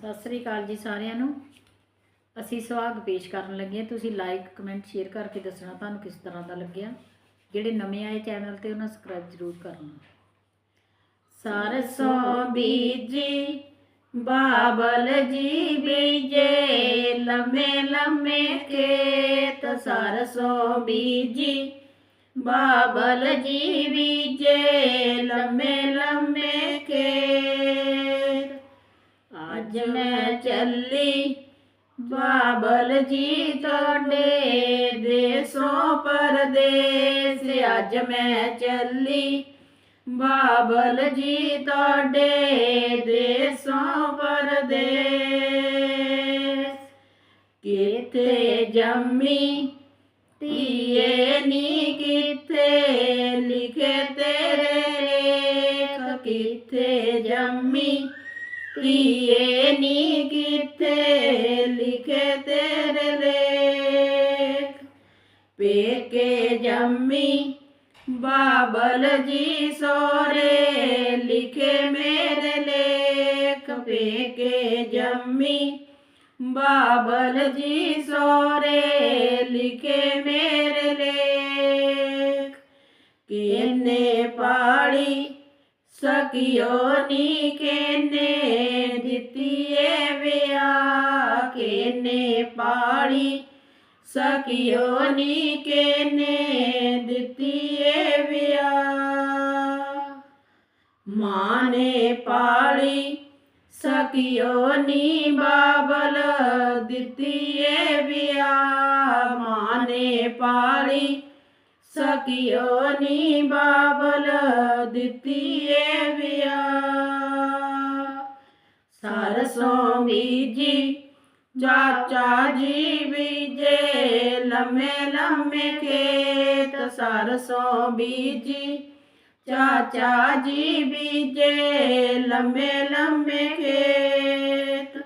ਸਤਿ ਸ੍ਰੀ ਅਕਾਲ ਜੀ ਸਾਰਿਆਂ ਨੂੰ। ਅਸੀਂ ਸੁਹਾਗ ਪੇਸ਼ ਕਰਨ ਲੱਗੇ ਤੁਸੀਂ ਲਾਈਕ ਕਮੈਂਟ ਸ਼ੇਅਰ ਕਰਕੇ ਦੱਸਣਾ ਤੁਹਾਨੂੰ ਕਿਸ ਤਰ੍ਹਾਂ ਦਾ ਲੱਗਿਆ। ਜਿਹੜੇ ਨਵੇਂ ਆਏ ਚੈਨਲ ਤੇ ਉਹਨਾਂ ਸਬਸਕ੍ਰਾਈਬ ਜ਼ਰੂਰ ਕਰਨਾ। ਸਰਸੋਂ ਬੀਜੀ, ਬਾਬਲ ਜੀ ਬੀਜੇ, ਲੰਮੇ ਲੰਮੇ ਖੇਤ। ਸਰਸੋਂ ਬੀਜੀ, ਬਾਬਲ ਜੀ ਬੀਜੇ, ਲੰਮੇ ਲੰਮੇ ਖੇਤ। ਅੱਜ ਮੈਂ ਚੱਲੀ ਬਾਬਲ ਜੀ ਤੁਹਾਡੇ ਦੇਸੋਂ ਪਰਦੇਸ। ਅੱਜ ਮੈਂ ਚੱਲੀ ਬਾਬਲ ਜੀ ਤੁਹਾਡੇ ਦੇਸੋਂ ਪਰਦੇਸ। ਕਿਤੇ ਜੰਮੀ ਧੀਏ ਨੀ ਕਿਥੇ? ਲਿਖੇ ਤੇਰੇ ਲੇਖ। ਜੰਮੀ ਧੀਏ ਨੀ ਕਿਥੇ ਲਿਖੇ ਤੇਰੇ ਲੇਖ ਪੇਕੇ ਜੰਮੀ ਬਾਬਲ ਜੀ ਸੋਰੇ ਲਿਖੇ ਮੇਰੇ ਲੇਖ ਪੇਕੇ ਜੰਮੀ ਬਾਬਲ ਜੀ ਸੋਰੇ ਲਿਖੇ ਮੇਰੇ ਲੇਖ ਕਿਨੇ ਪਾੜੀ ਸਕਿਓ ਨੀ ਕਿਨੇ ਦਿੱਤੀ ਏ ਵਿਆ, ਕਿਨੇ ਪਾੜੀ ਸਕਿਓ ਨੀ ਕਿਨੇ ਦਿੱਤੀ ਵਿਆ। ਮਾਂ ਨੇ ਪਾਲੀ ਸਕਿਓ ਨੀ ਬਾਬਲ ਦਿੱਤੀ ਵਿਆ। ਮਾਂ ਨੇ ਪਾਲੀ ਸਕਿਓ ਨੀ ਬਾਬਲ ਦਿੱਤੀ ਏ ਵਿਆ ਸਰਸੋਂ ਬੀਜੀ ਚਾਚਾ ਜੀ ਬੀਜੇ ਲੰਮੇ ਲੰਮੇ ਖੇਤ। ਸਰਸੋਂ ਬੀਜੀ ਚਾਚਾ ਜੀ ਬੀਜੇ ਲੰਮੇ ਲੰਮੇ ਖੇਤ।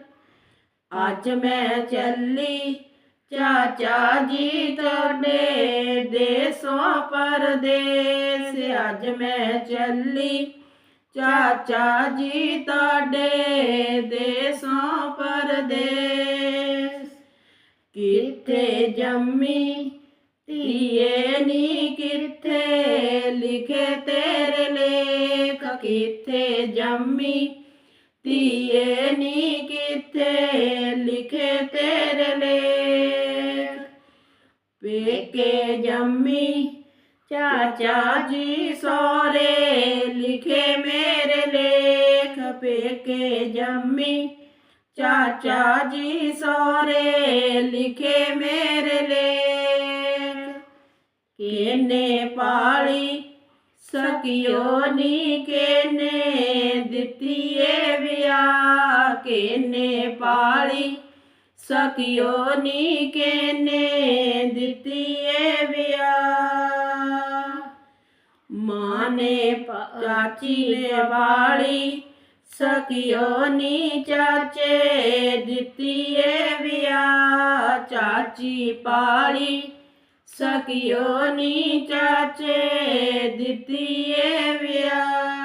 ਅੱਜ ਮੈਂ ਚੱਲੀ ਚਾਚਾ ਜੀ ਤੁਹਾਡੇ ਦੇਸੋਂ ਪਰਦੇਸ, ਅੱਜ ਮੈਂ ਚੱਲੀ। ਚਾਚਾ ਜੀ ਤੁਹਾਡੇ ਦੇਸੋਂ ਪਰਦੇਸ। ਕਿੱਥੇ ਜੰਮੀ, ਧੀਏ ਨੀ ਕਿੱਥੇ? ਲਿਖੇ ਤੇਰੇ ਲੇਖ, ਕਿੱਥੇ ਜੰਮੀ? ਧੀਏ ਨੀ ਕਿੱਥੇ? ਲਿਖੇ ਤੇਰੇ ਪੇਕੇ ਜੰਮੀ। ਚਾਚਾ ਜੀ ਸੋਰੇ ਲਿਖੇ ਮੇਰੇ ਲੇਖ ਪੇਕੇ ਜੰਮੀ। ਚਾਚਾ ਜੀ ਸੋਰੇ ਲਿਖੇ ਮੇਰੇ ਲੇਖ। ਕਿਨੇ ਪਾਲੀ, ਸਕਿਓ ਨੀ ਕਿਨੇ ਦਿੱਤੀ ਏ ਵਿਆ ਕਿਨੇ ਪਾਲੀ ਸਕਿਓ ਨੀ ਕਿਨੇ ਦਿੱਤੀ ਏ ਵਿਆ ਮਾਂ ਨੇ ਚਾਚੀ ਨੇ ਬਾਲੀ ਸਕਿਓ ਨੀ ਚਾਚੇ ਦਿੱਤੀ ਏ ਵਿਆ ਚਾਚੀ ਪਾਲੀ ਸਕਿਓ ਨੀ ਚਾਚੇ ਦਿੱਤੀ ਏ ਵਿਆ